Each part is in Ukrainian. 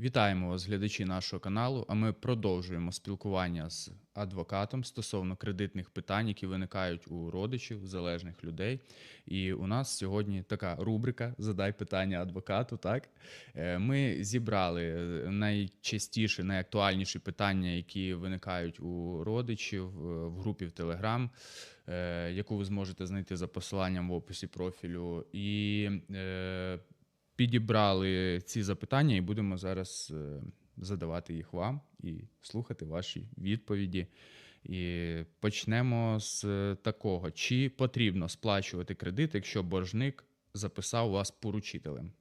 Вітаємо вас, глядачі нашого каналу. А ми продовжуємо спілкування з адвокатом стосовно кредитних питань, які виникають у родичів, залежних людей. І у нас сьогодні така рубрика Задай питання адвокату. Так Е, ми зібрали е, найчастіші, найактуальніші питання, які виникають у родичів е, в групі в Телеграм, яку ви зможете знайти за посиланням в описі профілю. І е, підібрали ці запитання і будемо зараз е, задавати їх вам і слухати ваші відповіді. І почнемо з е, такого: чи потрібно сплачувати кредит, якщо боржник записав вас поручителем?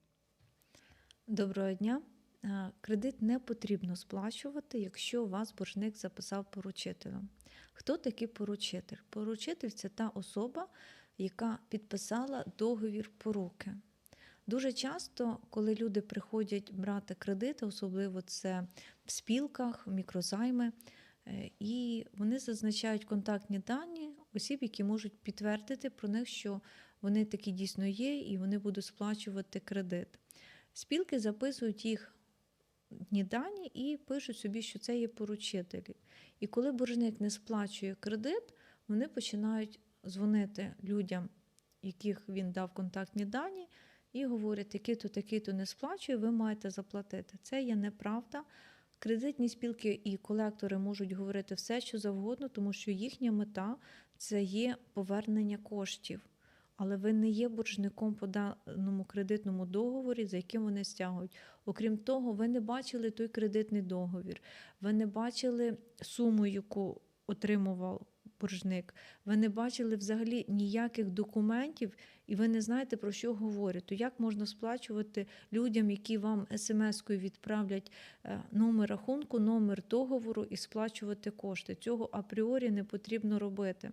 Доброго дня. Е, Кредит не потрібно сплачувати, якщо вас боржник записав поручителем. Хто такий поручитель? Поручитель це та особа, яка підписала договір поруки. Дуже часто, коли люди приходять брати кредити, особливо це в спілках, мікрозайми, е, і вони зазначають контактні дані осіб, які можуть підтвердити про них, що вони такі дійсно є, і вони будуть сплачувати кредит. Спілки записують їх дні дані і пишуть собі, що це є поручителі. І коли боржник не сплачує кредит, вони починають дзвонити людям, яких він дав контактні дані, і говорять, такий-то, такий-то не сплачує, ви маєте заплатити. Це є неправда. Кредитні спілки і колектори можуть говорити все, що завгодно, тому що їхня мета це є повернення коштів. Але ви не є боржником по даному кредитному договорі, за яким вони стягують. Окрім того, ви не бачили той кредитний договір, ви не бачили суму, яку отримував боржник, ви не бачили взагалі ніяких документів, і ви не знаєте, про що говорять. То як можна сплачувати людям, які вам смс-кою відправлять е, номер рахунку, номер договору і сплачувати кошти? Цього апріорі не потрібно робити.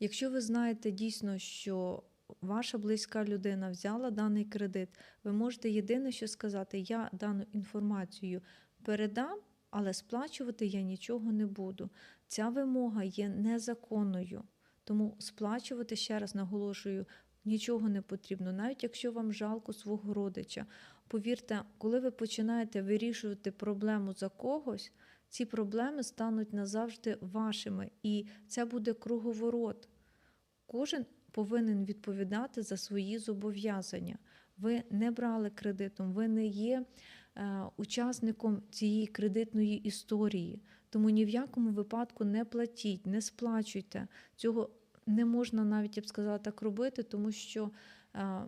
Якщо ви знаєте дійсно, що ваша близька людина взяла даний кредит, ви можете єдине, що сказати, я дану інформацію передам, але сплачувати я нічого не буду. Ця вимога є незаконною, тому сплачувати, ще раз наголошую, нічого не потрібно, навіть якщо вам жалко свого родича. Повірте, коли ви починаєте вирішувати проблему за когось, ці проблеми стануть назавжди вашими, і це буде круговорот. Кожен повинен відповідати за свої зобов'язання. Ви не брали кредитом, ви не є учасником цієї кредитної історії. Тому ні в якому випадку не платіть, не сплачуйте. Цього не можна навіть, я б сказала, так робити, тому що е,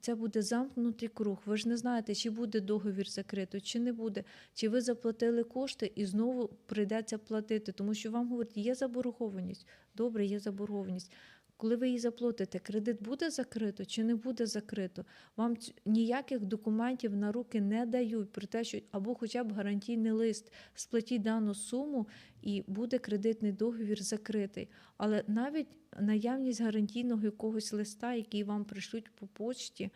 це буде замкнутий круг. Ви ж не знаєте, чи буде договір закрито, чи не буде, чи ви заплатили кошти і знову прийдеться платити, тому що вам говорять, є заборгованість. Добре, є заборгованість. Коли ви її заплатите, кредит буде закрито чи не буде закрито? Вам ніяких документів на руки не дають про те, що або хоча б гарантійний лист, сплатіть дану суму і буде кредитний договір закритий. Але навіть наявність гарантійного якогось листа, який вам пришлють по почті,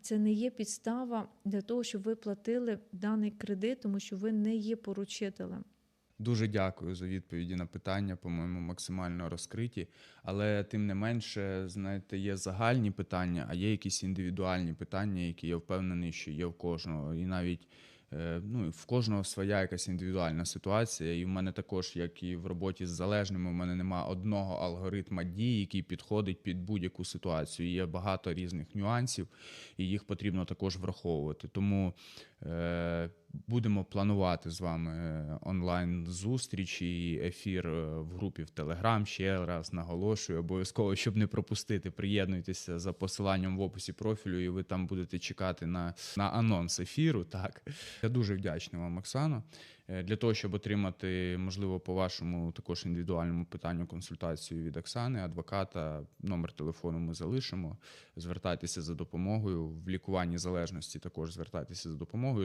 це не є підстава для того, щоб ви платили даний кредит, тому що ви не є поручителем. Дуже дякую за відповіді на питання, по-моєму, максимально розкриті. Але тим не менше, знаєте, є загальні питання, а є якісь індивідуальні питання, які я впевнений, що є в кожного. І навіть е, ну, в кожного своя якась індивідуальна ситуація. І в мене також, як і в роботі з залежними, в мене немає одного алгоритма дій, який підходить під будь-яку ситуацію. Є багато різних нюансів, і їх потрібно також враховувати. Тому е, будемо планувати з вами е, онлайн зустрічі і ефір е, в групі в Телеграм. Ще раз наголошую, обов'язково, щоб не пропустити. Приєднуйтеся за посиланням в описі профілю, і ви там будете чекати на, на анонс ефіру. Так я дуже вдячний вам, Оксано. Е, Для того, щоб отримати, можливо, по вашому також індивідуальному питанню консультацію від Оксани, адвоката, номер телефону ми залишимо. Звертайтеся за допомогою. В лікуванні залежності також звертайтеся за допомогою.